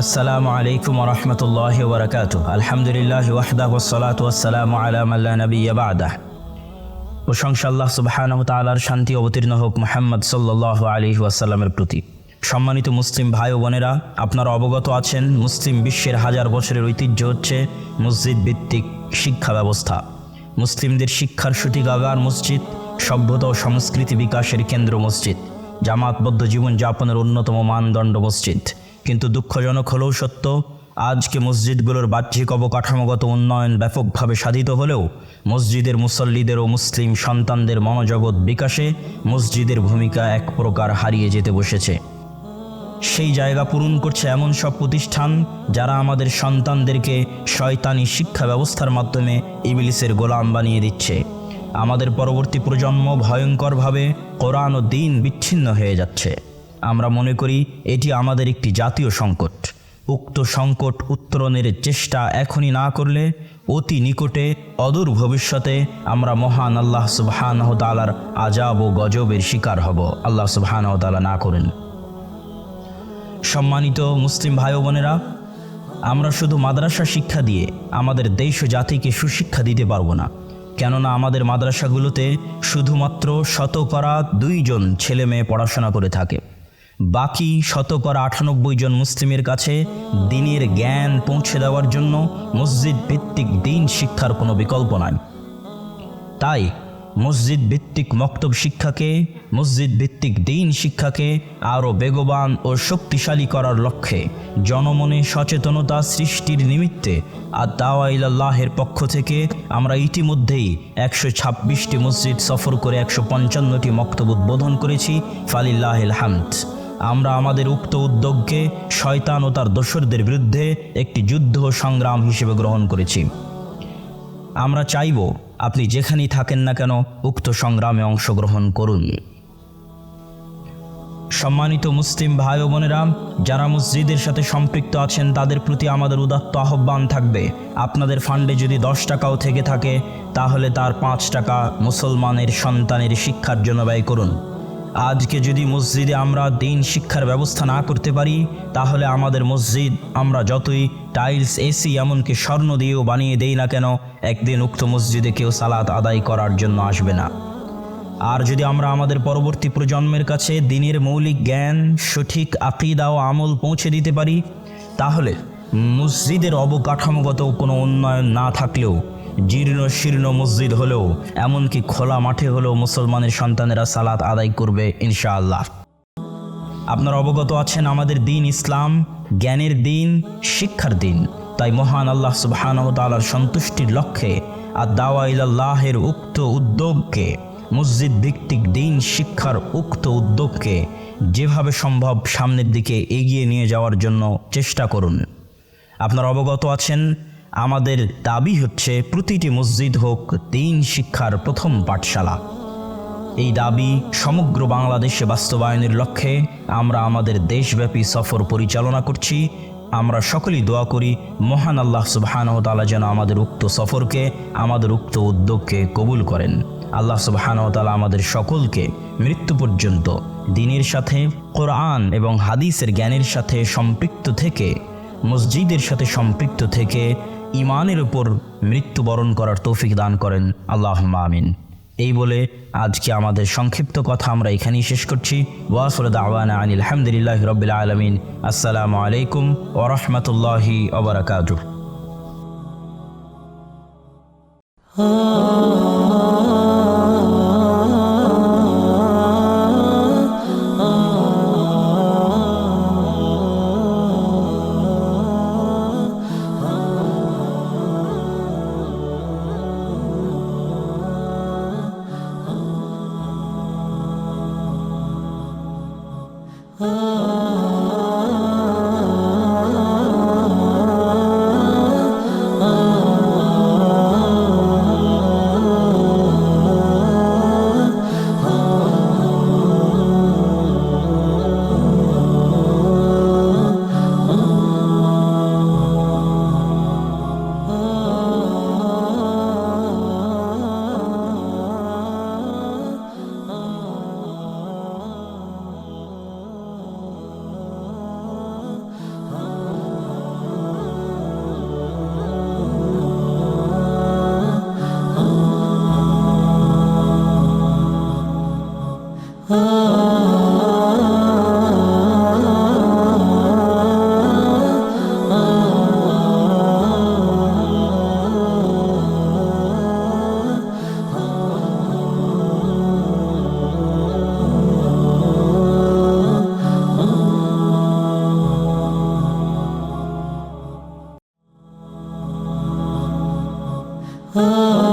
আসসালামু আলাইকুম রহমতুল্লাহ বরকাত আলহামদুলিল্লাহ ওয়াহদাহ ওসলাত ওয়াসালাম আলাম নবী বাদাহ। প্রশংসা আল্লাহ তালার শান্তি অবতীর্ণ হোক মোহাম্মদ সাল্লাহ আলী ওয়াসাল্লামের প্রতি। সম্মানিত মুসলিম ভাই ও বোনেরা, আপনারা অবগত আছেন, মুসলিম বিশ্বের হাজার বছরের ঐতিহ্য হচ্ছে মসজিদ ভিত্তিক শিক্ষা ব্যবস্থা। মুসলিমদের শিক্ষার সূতিকাগার মসজিদ, সভ্যতা ও সংস্কৃতি বিকাশের কেন্দ্র মসজিদ, জামাতবদ্ধ জীবনযাপনের অন্যতম মানদণ্ড মসজিদ। কিন্তু দুঃখজনক হলেও সত্য, আজকে মসজিদগুলোর বাহ্যিক অবকাঠামোগত উন্নয়ন ব্যাপকভাবে সাধিত হলেও মসজিদের মুসল্লিদের ও মুসলিম সন্তানদের মনোজগৎ বিকাশে মসজিদের ভূমিকা এক প্রকার হারিয়ে যেতে বসেছে। সেই জায়গা পূরণ করছে এমন সব প্রতিষ্ঠান যারা আমাদের সন্তানদেরকে শয়তানি শিক্ষা ব্যবস্থার মাধ্যমে ইবিলিসের গোলাম বানিয়ে দিচ্ছে। আমাদের পরবর্তী প্রজন্ম ভয়ঙ্করভাবে কোরআন ও দিন বিচ্ছিন্ন হয়ে যাচ্ছে। আমরা মনে করি এটি আমাদের একটি জাতীয় সংকট। উক্ত সংকট উত্তরণের চেষ্টা এখনই না করলে অতি নিকটে অদূর ভবিষ্যতে আমরা মহান আল্লাহ সুবহানাহ তালার আজাব ও গজবের শিকার হব। আল্লাহ সুবহানাহ তালা না করেন। সম্মানিত মুসলিম ভাই বোনেরা, আমরা শুধু মাদ্রাসা শিক্ষা দিয়ে আমাদের দেশ ও জাতিকে সুশিক্ষা দিতে পারব না। কেননা আমাদের মাদ্রাসাগুলোতে শুধুমাত্র শতকরা দুইজন ছেলে মেয়ে পড়াশোনা করে থাকে। বাকি শতকরা আটানব্বই জন মুসলিমের কাছে দিনের জ্ঞান পৌঁছে দেওয়ার জন্য মসজিদ ভিত্তিক দিন শিক্ষার কোনো বিকল্প নাই। তাই মসজিদ ভিত্তিক মক্তব শিক্ষাকে, মসজিদ ভিত্তিক দিন শিক্ষাকে আরও বেগবান ও শক্তিশালী করার লক্ষ্যে জনমনে সচেতনতা সৃষ্টির নিমিত্তে আর দাওয়াইল্লাহের পক্ষ থেকে আমরা ইতিমধ্যেই একশো ছাব্বিশটি মসজিদ সফর করে একশো পঞ্চান্নটি মক্তব উদ্বোধন করেছি। ফালিল্লাহিল হামদ। আমরা আমাদের উক্ত উদ্যোগকে শয়তান ও তার দোসরদের বিরুদ্ধে একটি যুদ্ধ সংগ্রাম হিসেবে গ্রহণ করেছি। আমরা চাইব আপনি যেখানেই থাকেন না কেন উক্ত সংগ্রামে অংশগ্রহণ করুন। সম্মানিত মুসলিম ভাই ও বোনেরা, যারা মসজিদের সাথে সম্পৃক্ত আছেন, তাদের প্রতি আমাদের উদাত্ত আহ্বান থাকবে। আপনাদের ফান্ডে যদি দশ টাকাও থেকে থাকে, তাহলে তার পাঁচ টাকা মুসলমানের সন্তানের শিক্ষার জন্য ব্যয় করুন। আজকে যদি মসজিদে আমরা দিন শিক্ষার ব্যবস্থা না করতে পারি, তাহলে আমাদের মসজিদ আমরা যতই টাইলস, এসি এমনকি স্বর্ণ দিয়েও বানিয়ে দেই না কেন, একদিন উক্ত মসজিদে কেউ সালাত আদায় করার জন্য আসবে না। আর যদি আমরা আমাদের পরবর্তী প্রজন্মের কাছে দিনের মৌলিক জ্ঞান, সঠিক আকিদা ও আমল পৌঁছে দিতে পারি, তাহলে মসজিদের অবকাঠামোগত কোনো উন্নয়ন না থাকলেও জীর্ণ শীর্ণ মসজিদ হলেও, এমনকি খোলা মাঠে হলেও মুসলমানের সন্তানেরা সালাত আদায় করবে, ইনশাআল্লাহ। আপনারা অবগত আছেন আমাদের দিন ইসলাম, জ্ঞানের দিন, শিক্ষার দিন। তাই মহান আল্লাহ সুবহানাহু তাআলার সন্তুষ্টির লক্ষ্যে আর দাওয়া ইলাল্লাহের উক্ত উদ্যোগকে, মসজিদ ভিত্তিক দিন শিক্ষার উক্ত উদ্যোগকে যেভাবে সম্ভব সামনের দিকে এগিয়ে নিয়ে যাওয়ার জন্য চেষ্টা করুন। আপনারা অবগত আছেন আমাদের দাবি হচ্ছে প্রতিটি মসজিদ হোক দিন শিক্ষার প্রথম পাঠশালা। এই দাবি সমগ্র বাংলাদেশে বাস্তবায়নের লক্ষ্যে আমরা আমাদের দেশব্যাপী সফর পরিচালনা করছি। আমরা সকলেই দোয়া করি, মহান আল্লাহ সুবহানাহু তাআলা যেন আমাদের উক্ত সফরকে, আমাদের উক্ত উদ্যোগকে কবুল করেন। আল্লাহ সুবহানাহু তাআলা আমাদের সকলকে মৃত্যু পর্যন্ত দিনের সাথে, কোরআন এবং হাদিসের জ্ঞানের সাথে সম্পৃক্ত থেকে, মসজিদের সাথে সম্পৃক্ত থেকে ইমানের উপর মৃত্যুবরণ করার তৌফিক দান করেন। আল্লাহ আমিন। এই বলে আজকে আমাদের সংক্ষিপ্ত কথা আমরা এখানেই শেষ করছি। ওয়াসল দাওয়ানা আনিল আলহামদুলিল্লাহ রবিল আলমিন। আসসালামু আলাইকুম ওরহমতুল্লাহি ওবরাকাতুহ Oh. oh.